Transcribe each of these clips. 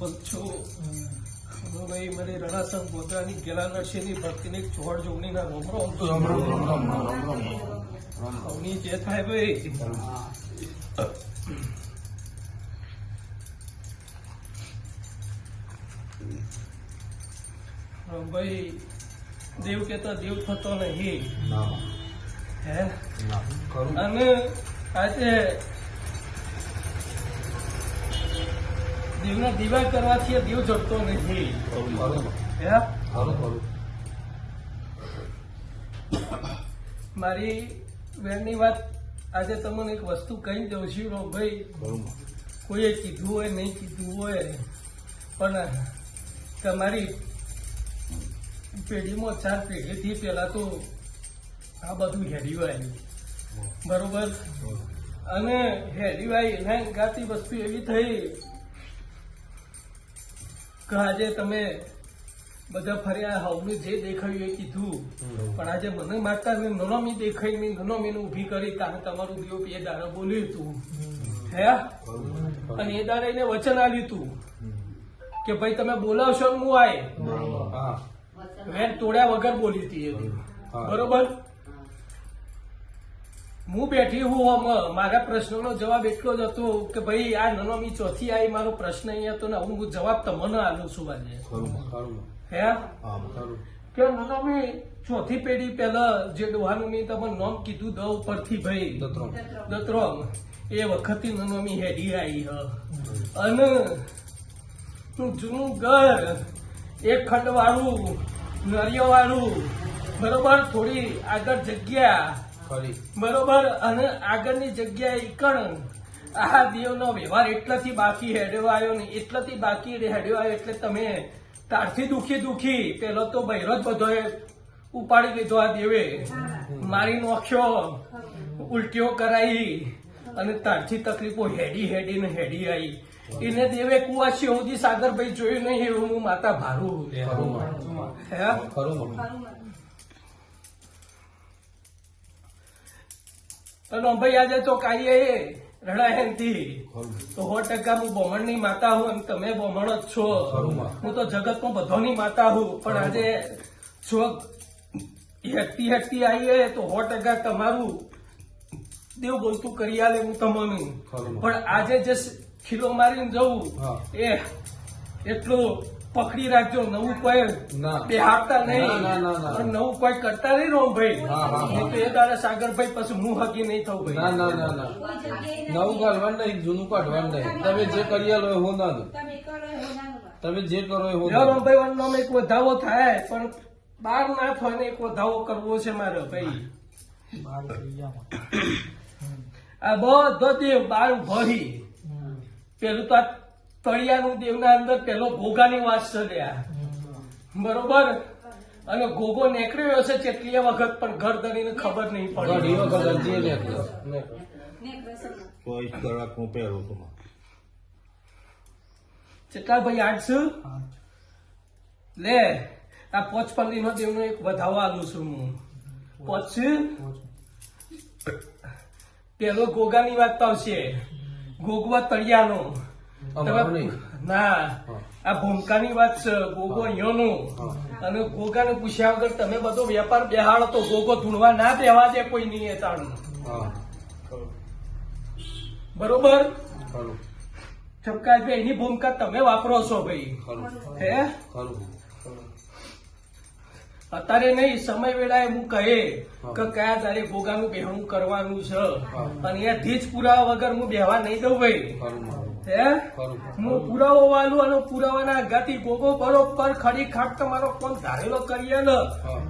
ભક્ત છું હું ભાઈ મને રણાસંગ ગોધરાની ગેલા નરસિંહની ભક્તિની ચોળ જોગણીના રોમ રોમ અવની જે થાય ભાઈ. ભાઈ દેવ કેતા દેવ થતો નહીં. હે? અને આજે દેવના દીવા કરવાથી આ દીવ જડતો નથી મારી બેનની વાત આજે તમને એક વસ્તુ કહી દઉં છું ભાઈ કોઈએ કીધું હોય નહીં કીધું હોય પણ તમારી પેઢીમાં ચાર પેઢીથી પહેલા તો આ બધું હેડીવાય. બરોબર. અને હેડીવાય એના ગાતી વસ્તુ એવી થઈ કે આજે તમે બધા ફર્યા હવનું જે દેખાયું એ કીધું. પણ આજે મને માતા મેં નોનોમી દેખાઈ મેં નોનોમીને ઊભી કરી કારણ તમારું દેવ એ દાડા બોલ્યું હતું હે? અને એ દાડા એને વચન આલ્યું હતું કે ભાઈ તમે બોલાવશો ને હું આય. હા. વેન તોડ્યા વગર બોલી હતી એ. બરોબર? હું બેઠી હું આમ મારા પ્રશ્નનો જવાબ એટલો જ હતો કે ભાઈ આ નનોમી ચોથી આવી મારો પ્રશ્ન અહીંયા હતો ને હું હું જવાબ તમને આલું છું આજે. હે? કે નનોમી ચોથી પેઢી પહેલા જે ડોહાનું મેં તમને નામ કીધું દ ઉપરથી ભાઈ. દત્રોમ દત્રોમ એ વખતે નનોમી હેડી આવી હ. અને જૂનું ઘર એક ખંડ વાળું નળિયો વાળું બરોબર થોડી આગળ જગ્યા બરોબર અને આગળની જગ્યાએ કણ આ દેવનો વ્યવહાર એટલાથી બાકી હેડ્યો આવ્યો ને એટલાથી બાકી હેડ્યો આવ્યો એટલે તમે તારથી દુખી દુખી. પેલો તો બૈરો જ બધો ઉપાડી લીધો આ દેવે. મારી નોખ્યો ઉલટીઓ કરાઈ અને તારથી તકલીફો હેડી હેડી ને હેડી આવી એને દેવે કુવાસી સુધી સાગરભાઈ જોયું નહીં એવું હું માતા ભારું. હે? ખરું અને ભાઈ આજે તો કાઈએ રડાયંતી તો સો ટકા હું બમણની માતા હું અને તમે બોમણ જ છો. હું તો જગતમાં બધોની માતા હું પણ આજે જો હેકતી હેકતી આવીએ તો સો ટકા તમારું દેવ બોલતું કરી આલે હું તમને. પણ આજે જે ખીલો મારીને જવું એ એટલું પકડી રાખજો નવું કોઈ ના. બેહાડતા નહીં. ના, ના, ના, ના. નવું કોઈ કરતા નહીં રહો ભાઈ તો એ તારે સાગરભાઈ પછી હું હકી નહીં થવું ભાઈ. ના ના ના ના. નવું કાઢવાનું નહીં જૂનું કાઢવાનું નહીં. તમે જે કરી લો એ હો ના દો તમે જે કરો એ હો રોમભાઈ વાનો એક વધાવો થાય પણ બાર ના થાય ને એક વધાવો કરવો છે મારે ભાઈ. આ બધો દેવ બાર ભરી. પેલું તો તળિયાનું દેવના અંદર પેલો ઘોઘાની વાત ચડ્યા બરોબર? અને ગોગો નીકળ્યો હશે કેટલી વખત પણ ઘર ધરીને ખબર નહીં પડી. વખત હજી એ નીકળ્યો. ચોવીસ કલાક હું પહેરું છું. કેટલા ભાઈ આઠ છે લે આ પોચપલ્લી નો દેવનો એક વધાવો આલું છું હું. પોચ પેલો ગોગાની વાત તો આવશે. ગોગવા તળિયાનો. ના. આ ભૂમકાની વાત છે ગોગો અહીંયાનો. અને ગોગાને પૂછ્યા વગર તમે બધો વેપાર બેહાડો તો ગોગો ધૂળવા ના દેવા દે કોઈ નહીં એ બરોબર? ખરું. એની ભૂમિકા તમે વાપરો છો ભાઈ. હે? અત્યારે નહીં સમય વેળાએ હું કહે કે કયા તારે ભોગાનું બેહણું કરવાનું છે. અને ત્યાંથી જ પુરાવા વગર હું બેહવા નહીં દઉં ભાઈ. હે? પુરાવો વાળું અને પુરાવાના આઘાતી ગોગો બરોબર ખડી ખાટ તમારો કોણ ધારેલો કરીએ ને.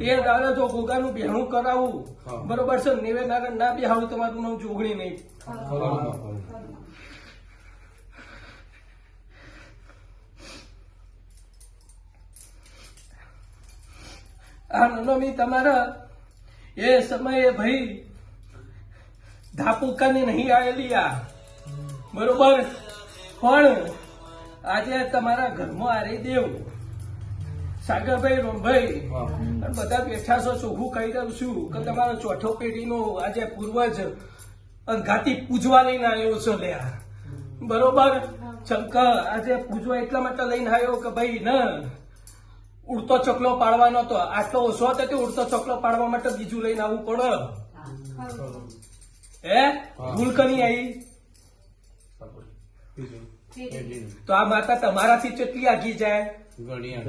એ દાડે જો ગોગાનું બેહણું કરાવું. બરોબર છે? નેવે ના બેહાવું તમારું નામ જોગણી નહીં. આ નનોમી તમારા એ સમયે ભાઈ ધાપુકાની નહીં આવેલી આ. બરોબર? પણ આજે તમારા ઘરમાં આરે દેવ. સાગરભાઈ રોમભાઈ બધા બેઠા છો ચોખ્ખું કહી દઉં છું કે તમારો ચોથો પેઢીનો આજે પૂર્વજ ઘાતી પૂજવા લઈને આવ્યો છો લ્યા. બરોબર? શંકર આજે પૂજવા એટલા માટે લઈને આવ્યો કે ભાઈ ન ઉડતો ચકલો પાડવાનો હતો આટલો ઓછો હતો કે ઉડતો ચકલો પાડવા માટે બીજું લઈને આવવું પડે. હે. ભૂલ કરી આવી તો આ માતા તમારાથી કેટલી આગી જાય? જાય.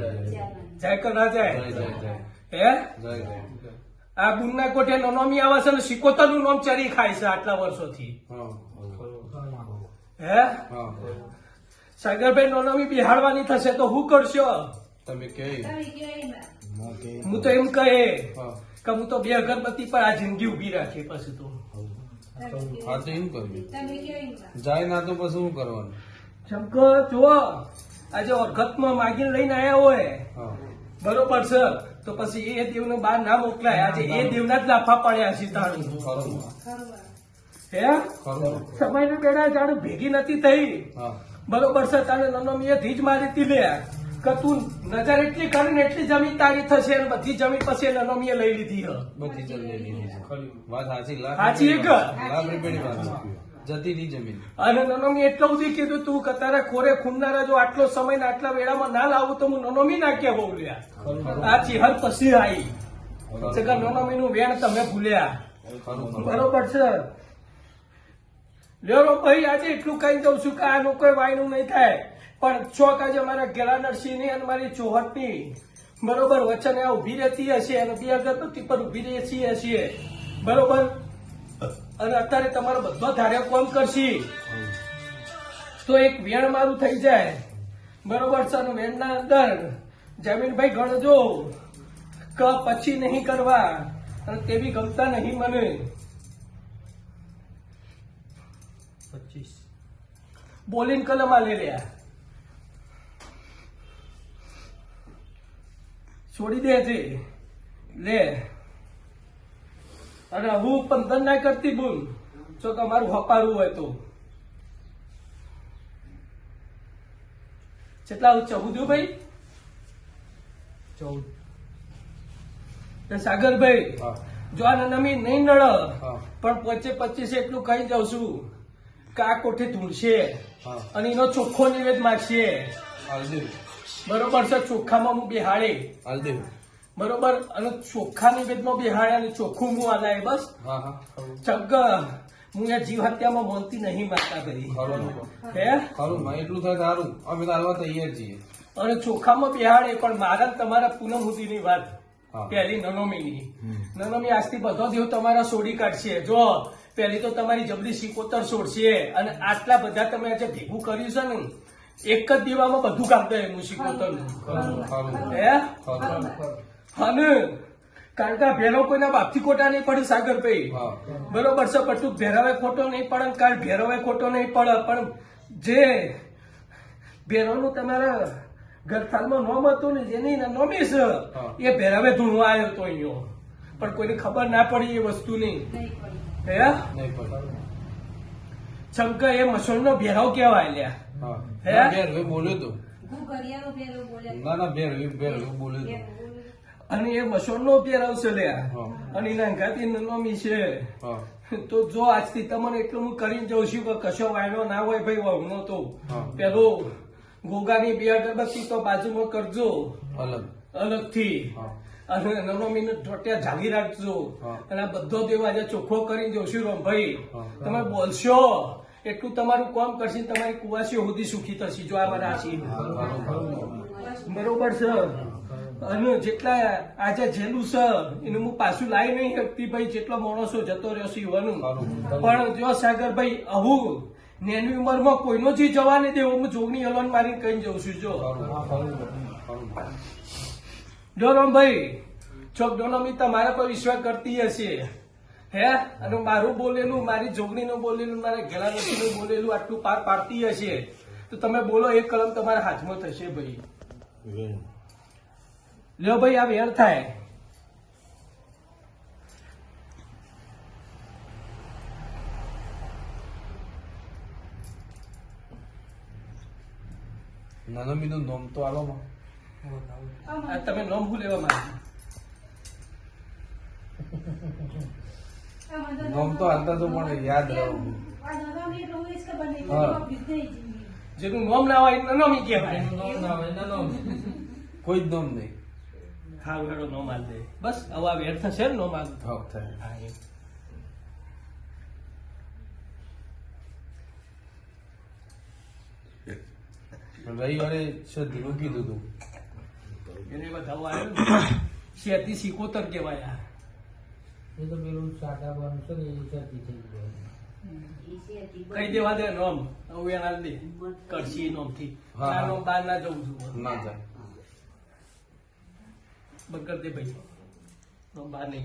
જાય. કે ના જાય, જાય જાય, જાય. હે? જાય, જાય. આ ગુણના કોઠે નોમી આવે છે ને સિકોતરનું નોમ ચરી ખાય છે આટલા વર્ષોથી. હા, હે? સાગરભાઈ નોનમી બિહાડવાની થશે તો હું કરશો? તમે કે હું તો એમ કહે કે હું તો બે અગરબત્તી પર આ જિંદગી ઊભી રાખી પછી તો. હા તો એમ કરવું. જાય ના તો પછી શું કરવાનું? શંકર જુઓ. આજે વખતમાં માગીને લઈને આવ્યા હોય. બરોબર છે. તો પછી એ દેવને બહાર ના મોકલાય. આજે એ દેવના જ લાફા પડ્યા નું હે? ખરું. બેડા જાણે ભેગી નથી થઈ. બરોબર છે. તારે નનમીએ ધીજ મારી હતી લે. કે તું નજર એટલી કરીને એટલી જમીન તારી થશે અને બધી જમીન પછી નનોમીએ લઈ લીધી બધી જમીન લઈ લીધી વાત સાચી લાખ સાચી એક? લાખ રૂપિયાની વાત નથી. જતી રહી જમીન. અને નનોમી એટલું સુધી કીધું તું કે તારે ખોરે ખૂનનારા જો આટલો સમય ને આટલા વેળામાં ના લાવું તો હું નનમી નાખ્યા બહુ લ્યા આ ચિહર પછી આવી કે નનમી નું વેણ તમે ભૂલ્યા. બરોબર છે. લ્યો ભાઈ, આજે એટલું કહી દઉં છું કે આ લોકો વાયનું નહીં થાય. પણ ચોક આજે મારા ગેલા નરસિંહની અને મારી ચોહટની. બરોબર, વચન ઊભી રહેતી હશે અને બે અગરબત્તી પર ઊભી રહેતી હશે. બરોબર? અને અત્યારે તમારો બધો ધારે કોમ કરશી? તો એક વેણ મારું થઈ જાય. બરોબર છે વેણના અંદર જમીનભાઈ ગણજો. કે પછી નહીં કરવા. અને તે બી ગમતા નહીં મને. બોલિંગ કલમ આલી લ્યા છોડી દેજે લે. અને હું પંદર ના કરતી ભૂલ જો તમારું હપારું હોય તો. કેટલા ચૌદ ભાઈ? ચૌદ સાગરભાઈ જો આ નમી નહીં નળ પણ પચે પચીસ એટલું કહી જાઉં છું. કે આ કોઠી ધૂળશે અને એનો ચોખ્ખો નિવેદ માગશે. બરોબર છે? ચોખ્ખામાં હું બિહાળી હાલદેવ બરોબર? અને ચોખ્ખા નિવેદમાં બિહાડ્યા ને ચોખ્ખું હું આલાય બસ. ચગ હું. એ જીવ હત્યામાં મોનતી નહીં માગતા કરી હે? ખરું એટલું થાય સારું. અમે તો હાલવા તૈયાર છીએ. અને ચોખ્ખામાં બેહાડે પણ મારા તમારા ની વાત. પહેલી નનોમીની. નનોમી આજથી બધો દેવ તમારા સોડી કાઢશે. જો પહેલી તો તમારી જબરી સિકોતર છોડશે અને આટલા બધા તમે આજે ભેગું કર્યું છે ને એક જ દીવામાં બધું કામ થાય હું? સિકોતર હે અને કારણ કે ભેરો કોઈના બાપથી ખોટા નહીં પડે સાગરભાઈ. બરોબર છે પણ તું ભેરવે ખોટો નહીં પડે કારણ ભેરવે ખોટો નહીં પડે. પણ જે ભેરોનું તમારા ગરથાલમાં નોમ હતું ને જેની નોમી છે એ ભેરવે ધૂણો આવ્યો તો અહીંયા. પણ કોઈને ખબર ના પડી એ વસ્તુની. હે? શંકર એ મસોણનો ભેરાવ કેવાય લ્યા. હા. બોલ્યો તો. ના ના બેર હવે બોલ્યો તો. અને એ મસોણનો ભેરાવ છે લ્યા અને એના અંગાતી નમી છે. તો જો આજથી તમને એટલું હું કરીને જઉં છું કે કશો વાયડો ના હોય ભાઈ વહુનો તો. પેલો ગોગાની બે અગરબત્તી તો બાજુમાં કરજો. અલગ. અલગથી. થી અને નવમી મિનિટ ટોટિયા જાગી રાખજો. અને આ બધો દેવ આજે ચોખ્ખો કરીને જઉં છું રમભાઈ તમે બોલશો. એટલું તમારું કામ કરશે તમારી કુવાસીઓ સુધી સુખી થશે જો આ બધા બરોબર છે. અને જેટલા આજે જેલું છે એને હું પાછું લાવી નહીં શકતી ભાઈ જેટલો માણસો જતો રહ્યો છે યુવાનું. પણ જો સાગરભાઈ આવું નેની ઉંમરમાં કોઈનો જી જવા નહીં દેવો હું જોગની હલવાન મારીને કઈ જઉં છું જો. જો રામભાઈ ચોક ડોનમી તમારા પર વિશ્વાસ કરતી હશે હે? અને મારું બોલેલું મારી જોગણીનું બોલેલું મારા ઘેલા નથીનું બોલેલું આટલું પાર પાડતી હશે તો તમે બોલો એક કલમ તમારા હાથમાં થશે ભાઈ. લ્યો ભાઈ આ વેર થાય. નાનો મીનો નોમ તો આલો માં. આ તમે નોમ હું લેવા માંગો નોમ તો હાલતા તો પણ યાદ રહો. જેનું નોમ ના હોય એનું નોમી કહેવાય. એનું ના હોય એના નામ. કોઈ જ નોમ નહીં. હારું હેડો નો માલ દે. બસ હવે આ વેર થશે ને નો માલ. હા એમ. રવિવારે શ્રદ્ધીનું કીધું હતું એને બતાવવા આવ્યો શેતી સિકોતર કહેવાય આ. એ તો પેલું સાટાવાનું છે ને એ શેતી થઈ ગયું. કઈ દેવા દે નોમ હું એના દે. કરશી નોમથી ચાર નોમ બાર ના જવું છું. ના જાય. બંધ કર દે ભાઈ. નોમ બહાર નહીં